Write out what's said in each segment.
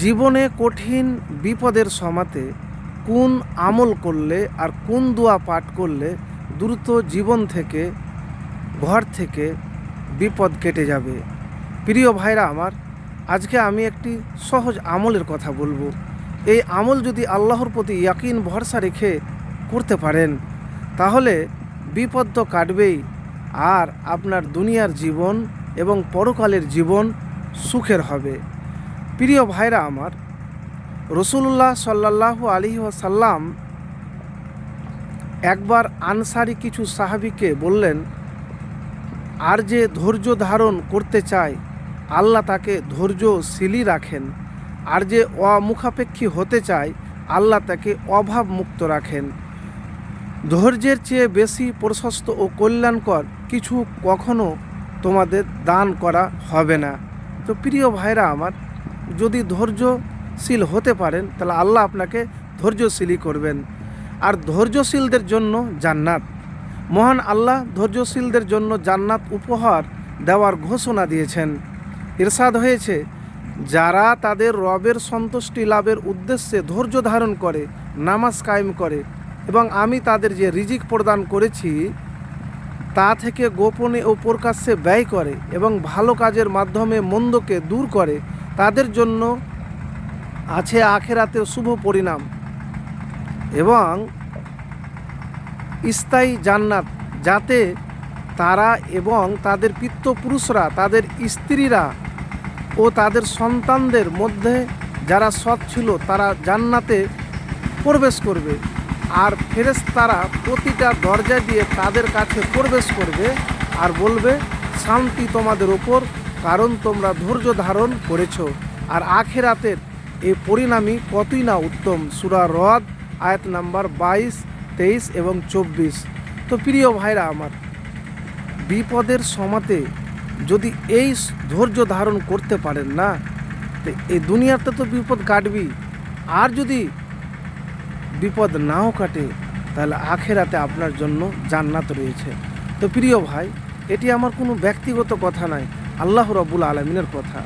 জীবনে কঠিন বিপদের সমাতে কোন আমল করলে আর কোন দোয়া পাঠ করলে দ্রুত জীবন থেকে, ঘর থেকে বিপদ কেটে যাবে। প্রিয় ভাইরা আমার, আজকে আমি একটি সহজ আমলের কথা বলব। এই আমল যদি আল্লাহর প্রতি ইয়াকিন ভরসা রেখে করতে পারেন, তাহলে বিপদ তো কাটবেই, আর আপনার দুনিয়ার জীবন এবং পরকালের জীবন সুখের হবে। প্রিয় ভাইরা আমার রসুল্লাহ সাল্লাহ আলী সাল্লাম একবার আনসারি কিছু সাহাবিকে বললেন, আর যে ধৈর্য ধারণ করতে চায়, আল্লাহ তাকে ধৈর্যশীলই রাখেন। আর যে অমুখাপেক্ষী হতে চায়, আল্লাহ তাকে অভাব মুক্ত রাখেন। ধৈর্যের চেয়ে বেশি প্রশস্ত ও কল্যাণকর কিছু কখনো তোমাদের দান করা হবে না। তো প্রিয় ভাইরা আমার যদি ধৈর্যশীল হতে পারেন, তাহলে আল্লাহ আপনাকে ধৈর্যশীলই করবেন। আর ধৈর্যশীলদের জন্য জান্নাত। মহান আল্লাহ ধৈর্যশীলদের জন্য জান্নাত উপহার দেওয়ার ঘোষণা দিয়েছেন। ইরশাদ হয়েছে, যারা তাদের রবের সন্তুষ্টি লাভের উদ্দেশ্যে ধৈর্য ধারণ করে, নামাজ কায়েম করে এবং আমি তাদের যে রিজিক প্রদান করেছি, তা থেকে গোপনে ও প্রকাশ্যে ব্যয় করে এবং ভালো কাজের মাধ্যমে মন্দকে দূর করে তাদের জন্য আছে আখেরাতের শুভ পরিণাম এবং স্থায়ী জান্নাত, যাতে তারা এবং তাদের পিতৃপুরুষরা, তাদের স্ত্রীরা ও তাদের সন্তানদের মধ্যে যারা সৎ ছিল, তারা জান্নাতে প্রবেশ করবে। আর ফেরেস তারা প্রতিটা দরজা দিয়ে তাদের কাছে প্রবেশ করবে আর বলবে, শান্তি তোমাদের ওপর কারণ তোমরা ধৈর্য ধারণ করেছ। আর আখেরাতের এই পরিণামী কতই না উত্তম। সুরা রদ, আয়াত নাম্বার বাইশ, তেইশ এবং চব্বিশ। তো প্রিয় ভাইরা আমার, বিপদের সমাতে যদি এই ধৈর্য ধারণ করতে পারেন না, তো এই দুনিয়াতে তো বিপদ কাটবি আর যদি বিপদ নাও কাটে, তাহলে আখেরাতে আপনার জন্য জান্নাত রয়েছে। তো প্রিয় ভাই, এটি আমার কোনো ব্যক্তিগত কথা নয়। আল্লাহ রবুল আলমিনের কথা।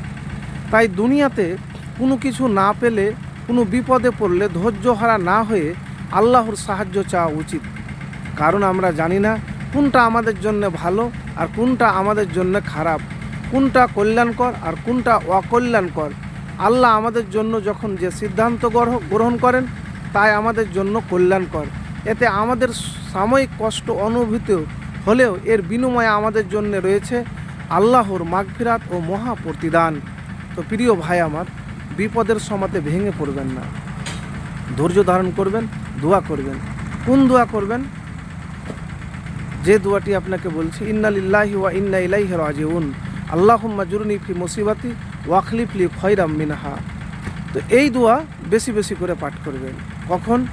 তাই দুনিয়াতে কোনো কিছু না পেলে, কোনো বিপদে পড়লে ধৈর্যহারা না হয়ে আল্লাহর সাহায্য চাওয়া উচিত। কারণ আমরা জানি না কোনটা আমাদের জন্য ভালো আর কোনটা আমাদের জন্য খারাপ। কোনটা কল্যাণকর আর কোনটা অকল্যাণকর। আল্লাহ আমাদের জন্য যখন যে সিদ্ধান্ত গ্রহ- গ্রহণ করেন, তাই আমাদের জন্য কল্যাণকর। এতে আমাদের সাময়িক কষ্ট অনুভূত হলেও এর বিনিময়ে আমাদের জন্য রয়েছে। আল্লাহর মাগফিরাত ও মহা প্রতিদান। তো প্রিয় ভাই আমার, বিপদের সমাতে ভেঙে পড়বেন না। ধৈর্য ধারণ করবেন, দোয়া করবেন। কোন দোয়া করবেন? যে দোয়াটি আপনাকে বলছি ইন্নালিল্লাহি ওয়া ইন্না ইলাইহি রাজিউন। আল্লাহুম্মা জুরনি ফি মুসিবাতি ওয়াখলিফলি খয়রাম মিনহা। তো এই দোয়া বেশি বেশি করে পাঠ করবেন। কখন?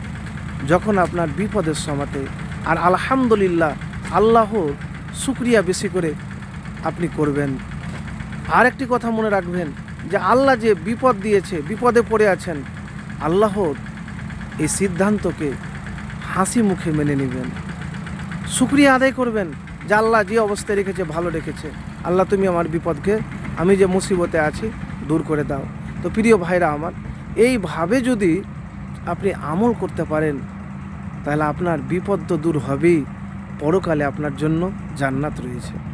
যখন আপনার বিপদের সমাতে। আর আলহামদুলিল্লাহ, আল্লাহর শুক্রিয়া বেশি করে আপনি করবেন। আর একটি কথা মনে রাখবেন যে আল্লাহ যে বিপদ দিয়েছে, বিপদে পড়ে আছেন আল্লাহর এই সিদ্ধান্তকে হাসি মুখে মেনে নেবেন। শুক্রিয়া আদায় করবেন যে আল্লাহ যে অবস্থায় রেখেছে, ভালো রেখেছে। আল্লাহ, তুমি আমার বিপদকে, আমি যে মুসিবতে আছি, দূর করে দাও। তো প্রিয় ভাইরা আমার, এইভাবে যদি আপনি আমল করতে পারেন, তাহলে আপনার বিপদ তো দূর হবেই। পরকালে আপনার জন্য জান্নাত রয়েছে।